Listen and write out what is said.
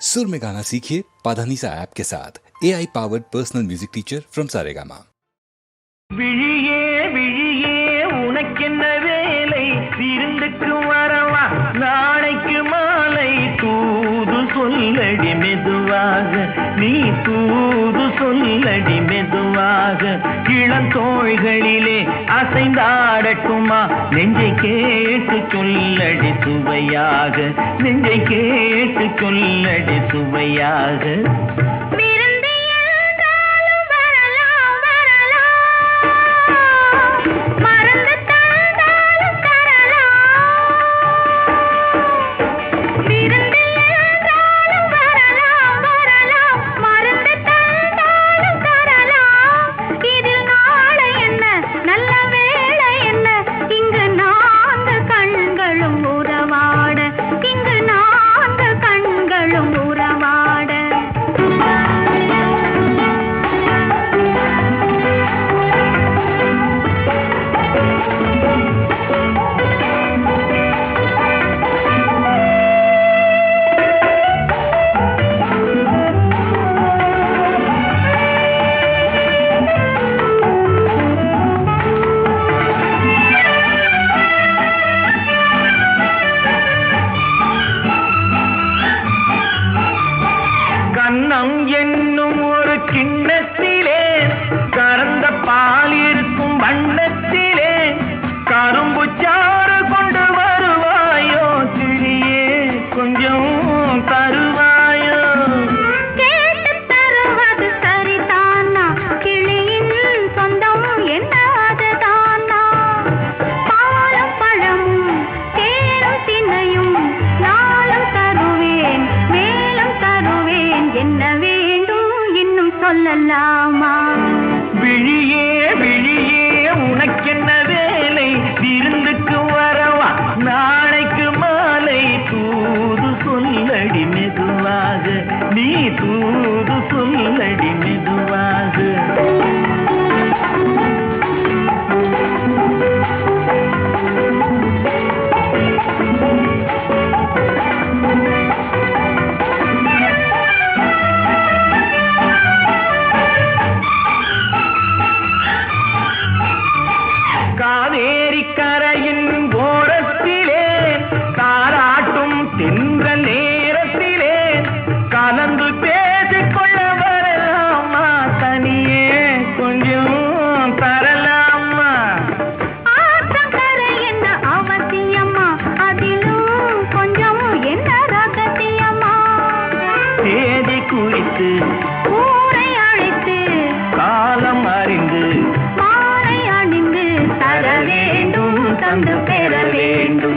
सुर में गाना सीखिए पाधानीसा ऐप के साथ A I powered personal music teacher from Saregama விழியே விழியே உனக்கென்ன வேலை விருந்துக்கு வரவா நாளைக்கு மெதுவாக நீ தூது சொல்லடி மெதுவாக. இளந்தோள்களிலே அசைந்தாடட்டுமா? நெஞ்சை கேட்டு சொல்லடி சுவையாக. நெஞ்சை கேட்டு சொல்லடி சுவையாக. சாறு கொண்டு வருவாயோ? கிளியே கொஞ்சம் தருவாயோ? கேட்டு தருவது சரிதானா? கிளியின் சொந்தம் என்னதுதானா? பாலும் பழமும் தேனும் தினையும் நாளும் தருவேன் மேலும் தருவேன். என்ன வேண்டும் இன்னும் சொல்லலாம் குறித்து ஊரை அழைத்து காலம் அறிந்து மாலை அணிந்து தர வேண்டும் தந்து பெற வேண்டும்.